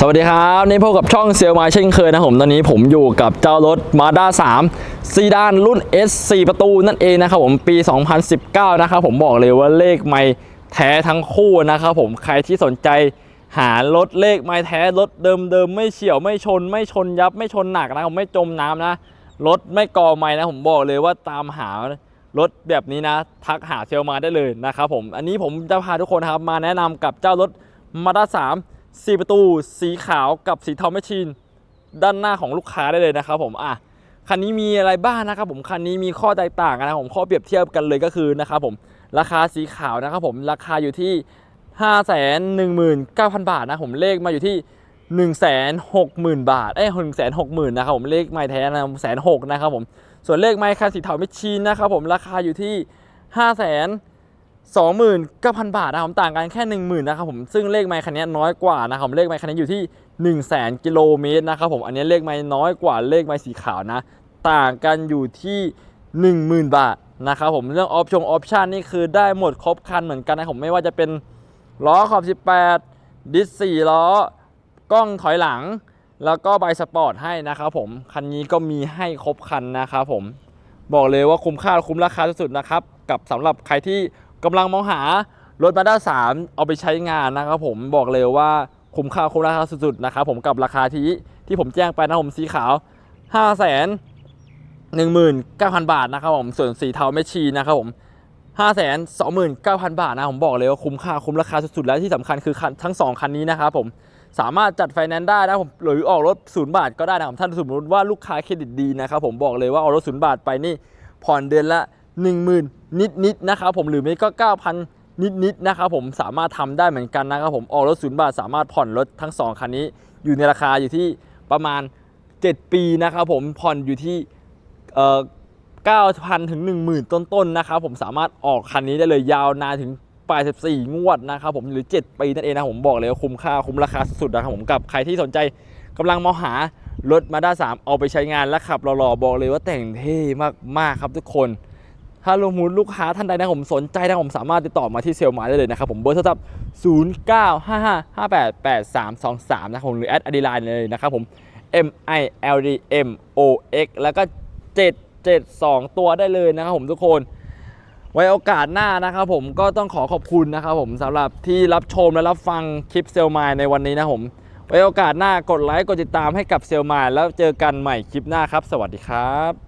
สวัสดีครับนี่พบกับช่องเซลมาเช่นเคยนะผมตอนนี้ผมอยู่กับเจ้ารถ Mazda 3ซีดานรุ่น S 4 ประตูนั่นเองนะครับผมปี 2019 นะครับผมบอกเลยว่าเลขไม่แท้ทั้งคู่นะครับผมใครที่สนใจหารถเลขไม่แท้รถเดิมๆ ไม่เฉียวไม่ชน ไม่ชนยับไม่ชนหนักนะผมไม่จมน้ำนะรถไม่กอไม่นะผมบอกเลยว่าตามหารถแบบนี้นะ ทักหาเซลมาได้เลยนะครับผมอันนี้ผมจะพาทุกคนนะครับมาแนะนำกับเจ้ารถ Mazda 3 4 ประตูสีขาวกับสีเทาแมชชีนด้านหน้าของลูกค้าได้เลยนะครับผมอะคันนี้มีอะไรบ้างนะครับผมคันนี้มีข้อแตกต่างกันนะผมข้อเปรียบเทียบกันเลยก็คือนะครับผมราคาสีขาวนะครับผมราคาอยู่ที่ 5 1 9 0 0 0 บาทนะผมเลขมาอยู่ที่ 1 6 0 0 0 0 บาทเอ้ย1 6 0 0 0 0นะครับผมเลขไม่แท้นะแสนหกนะครับผมส่วนเลขไม้คันสีเทาแมชชีนนะครับผมราคาอยู่ที่ 5 0 0 0 0 29,000 บาทนะครับผมต่างกันแค่ 10,000นะครับผมซึ่งเลขไมค์คันนี้น้อยกว่านะครับเลขไมค์คันนี้อยู่ที่ 1 0 0 0 0 0กิโลเมตรนะครับผมอันนี้เลขไมค์น้อยกว่าเลขไมค์สีขาวนะ ต่างกันอยู่ที่ 10,000 บาทนะครับผมเรื่องออปชั่นออปชันนี่คือได้หมดครบคันเหมือนกันนะผมไม่ว่าจะเป็นล้อขอบ 18 ดิส4ล้อกล้องถอยหลัง แล้วก็ใบสปอร์ตให้นะครับผมคันนี้ก็มีให้ครบคันนะครับผมบอกเลยว่าคุ้มค่าคุ้มราคาสุดๆนะครับกับสำหรับใครที่ กำลังมองหารถมาด้า3เอาไปใช้งานนะครับผมบอกเลยว่าคุ้มค่าคุ้มราคาสุดๆนะครับผมกับราคาที่ที่ผมแจ้งไปนะผมสีขาว 5 1 9 0 0 0 บาทนะครับผมส่วนสีเทาแมชชีนะครับผม5 2 9 0 0 0 บาทนะผมบอกเลยว่าคุ้มค่าคุ้มราคาสุดๆแล้วที่สำคัญคือคทั้งสองคันนี้นะครับผมสามารถจัดไฟแนนซ์ได้นะผมหรือออกรถศูนย์บาทก็ได้นะครับท่านสมมติว่าลูกค้าเครดิตดีนะครับผมบอกเลยว่าออกรถศูนย์บาทไปนี่ผ่อนเดือนละ 10,000 นิดๆนะครับผมหรือไม่ก็ 9,000 นิดๆนะครับผมสามารถทำได้เหมือนกันนะครับผมออกรถศูนย์บาทสามารถผ่อนรถทั้ง 2 คันนี้อยู่ในราคาอยู่ที่ประมาณ 7 ปีนะครับผมผ่อนอยู่ที่เอ่อ9,000 ถึง 10,000 ต้นๆนนะครับผมสามารถออกคันนี้ได้เลยยาวนานถึง84งวดนะครับผมหรือ 7 ปีนั่นเองนะผมบอกเลยว่าคุ้มค่าคุ้มราคาสุดๆนะครับผมกับใครที่สนใจกำลังมองหารถมาด้า3เอาไปใช้งานและขับหล่อๆบอกเลยว่าแต่งเท่มากๆครับทุกคน ถ้าลงมูลลูกค้าท่านใดนะผมสนใจนะผมสามารถติดต่อมาที่เซลล์มาได้เลยนะครับผมเบอร์โทรศัพท์ 0 9 5 5 5 8 8 3 2 3 นะครับผมหรือแอดอดีไลน์เลยนะครับผม M I L D M O X แล้วก็ 772 ตัวได้เลยนะครับผมทุกคนไว้โอกาสหน้านะครับผมก็ต้องขอขอบคุณนะครับผมสำหรับที่รับชมและรับฟังคลิปเซลมายในวันนี้นะผมไว้โอกาสหน้ากดไลค์กดติดตามให้กับเซลมายแล้วเจอกันใหม่คลิปหน้าครับ สวัสดีครับ